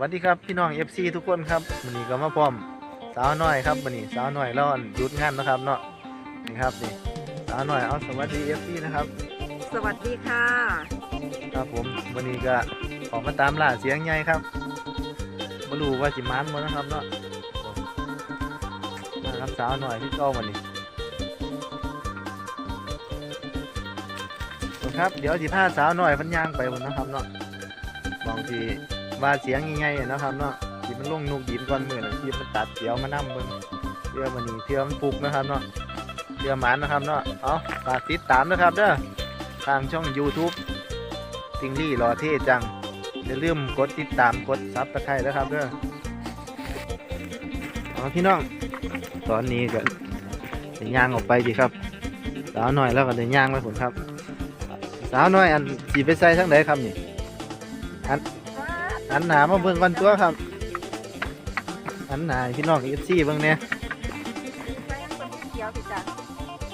วัสดีครับพี่น้อง FC ทุกคนครับวันนี้ก็มาพร้อมสาวน้อยครับวันนี้สาวน้อยแล้วหยุดงานนะครับเนาะนี่ครับนี่สาวน้อยเอาสวัสดี FC นะครับสวัสดีค่ะ ครับผมวันนี้ก็ออกมาตามล่าเสียงใหญ่ครับมารู้ว่าจิมานมานะครับเนาะมาครับสาวน้อยที่เก้าวันนี้ครับเดี๋ยวสิพาสาวน้อยพันยางไปบนนะครับเนาะบางที ว่าเสียงใหญ่ๆนะครับเนาะที่มันลงนุกดินก่อนมือนะที่มันตัดเสียวมานั่งบนเพื่อวันนี้เพื่อมันปลุกนะครับเนาะเพื่อหมันนะครับเนาะเอาฝากติดตามนะครับเด้อทางช่อง YouTube ติงลี่รอเท่จังอย่าลืมกดติดตามกดซับตะไคร้แล้วครับเด้อเอาพี่น้อง ตอนนี้ก็เดินย่างออกไปดีครับ สาวหน่อยแล้วก็เดินย่างไปผลครับ สาวน้อยอันสีไปใส่ทั้งใดครับนี่อัน อันหนามาเบิ่งกันตัวครับ อันหนาให้พี่น้องเอฟซีเบิ่งเนี่ยไปยังคนเขียวสิจ้ะ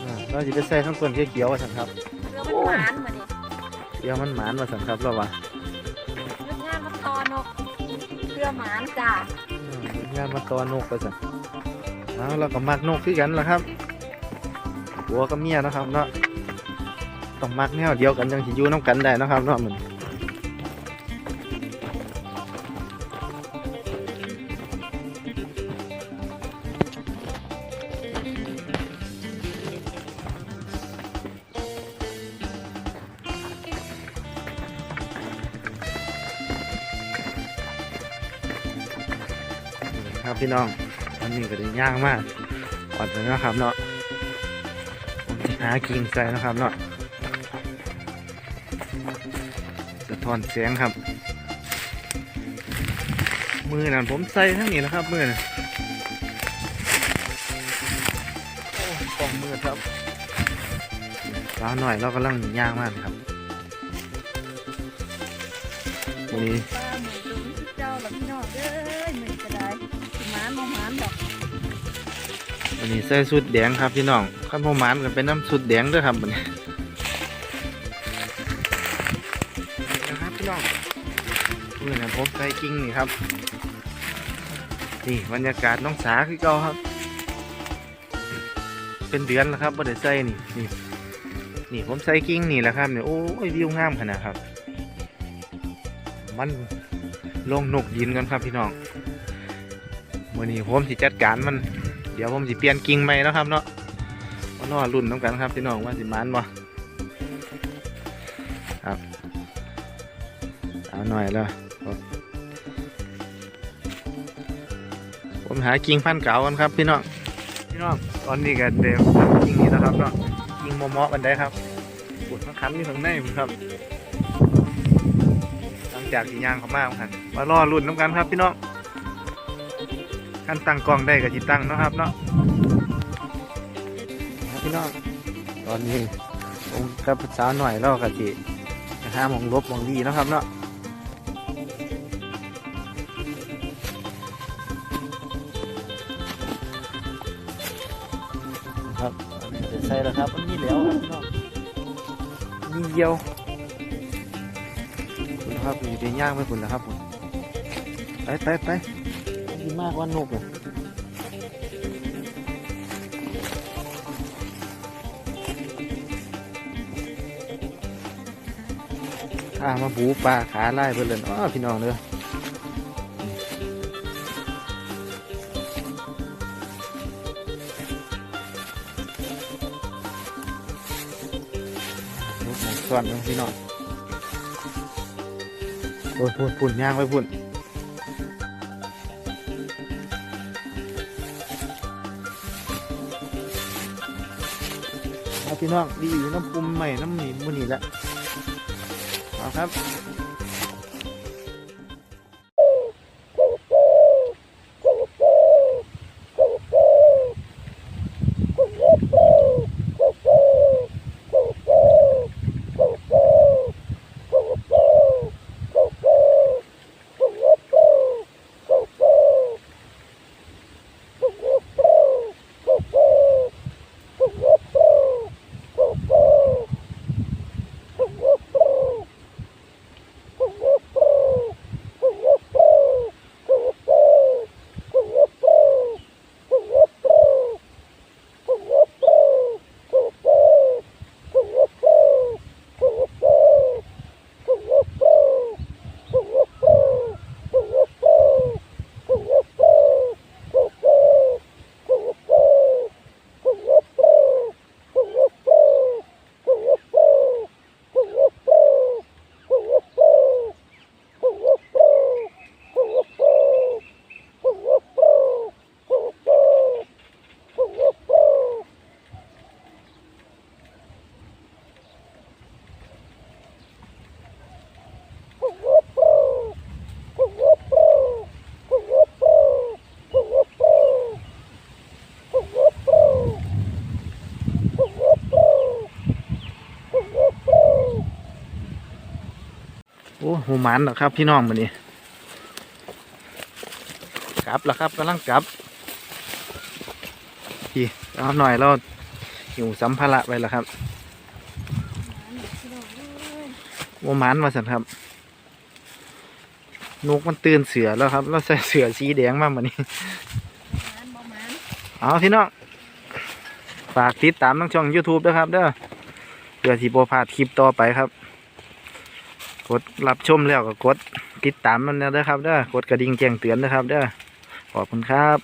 อ่าเราสิไปใส่ทั้งต้นเขียวๆว่าสันครับเรือมันหวานมาเนี่ยเขียวมันหมานว่าสันครับเราว่าเรื่องงานมันตอนกเรือหมานจ้ะอืมงานมาตอนกว่าสันเอาเราก็มักนกคือกันล่ะครับหัวกับเมียเนาะครับเนาะต้องมักแนวเดียวกันจังสิอยู่น้ำกันได้เนาะครับเนาะมัน ครับพี่น้องวันนี้ก็ได้ย่างมากอดเลยนะครับเนาะผมสิหากิ่งใส่นะครับเนาะสะท้อนเสียงครับ มือนั่นผมใส่ทั้งนี้นะครับมือน่ะโอ้กล่องมือครับสาวหน่อยเรากำลังย่างมากครับวันนี้ปลาหมึกดุนที่เจ้าหลับพี่น้องเอ้ยหมึกกระไดสิหมานมองหมานดอกวันนี้ใส่สุดแดงครับพี่น้องขั้นพมานกันเป็นน้ำสุดแดงด้วยครับวันนี้นะครับพี่น้องเมื่อนั้นผมใส่กิ้งนี่ครับ นี่บรรยากาศน้องสาคือเก่าครับ เป็นเดือนแล้วครับบ่ได้ใส่นี่นี่นี่ผมใส่กิ้งนี่แหละครับเนี่ยโอ้ยวิวงามขนาดครับ มันลงนกดินกันครับพี่น้อง มื่อนี้ผมสิจัดการมัน เดี๋ยวผมสิเปลี่ยนกิ่งใหม่แล้วครับเนาะมานอรุ่นน้ำกันครับพี่น้องว่าสิมันบ่ครับเอาหน่อยแล้วผมหากิ่งพันเก่ากันครับพี่น้องพี่น้องตอนนี้ก็เดี๋ยวกิ่งนี้นะครับเนาะกิ่งเหมาะๆกันได้ครับปวดมาคันอยู่ข้างในผมครับหลังจากที่ย่างเขามากครับมารอรุ่นน้ำกันครับพี่น้อง ขั้นตั้งกล้องได้กับจิตั้งเนาะครับเนาะพี่น้องตอนนี้ผมกับสาวหน่อยเรากับจิจะหามองลบมองดีนะครับเนาะครับจะใส่แล้วครับมันมีเหลวครับพี่น้องมีเยียวคุณครับอยู่ในย่างไปคุณนะครับผมไปไปไป ดีมากว่านกเลยข้ามาบูปลาขาไล่เพื่อนเลยอ๋อพี่น้องเด้อลูกหมองส่วนพี่น้องโอ้ยพุ่นพุ่นย่างไปพุ่น พี่น้องดีอยู่น้ำปุ่มใหม่น้ำหนีมือนี่แหละเอาครับ หูหมันหรอกครับพี่น้องมันนี้กลับแล้วครับกำลังกลับพี่เอาหน่อยเราอยู่สัมภาระไปแล้วครับพี่น้องเอ้ยโมหมันมาสันครับนกมันตื่นเสือแล้วครับเราใส่เสือสีแดงมาเหมือนนี้หมานบ่หมานเอาพี่น้องฝากติดตามทั้งช่อง YouTube ด้วยครับเด้อเพื่อที่โบพลาดคลิปต่อไปครับ กดรับชมแล้วก็กดติดตามมันนะครับเด้อกดกระดิ่งแจ้งเตือนนะครับเด้อขอบคุณครับ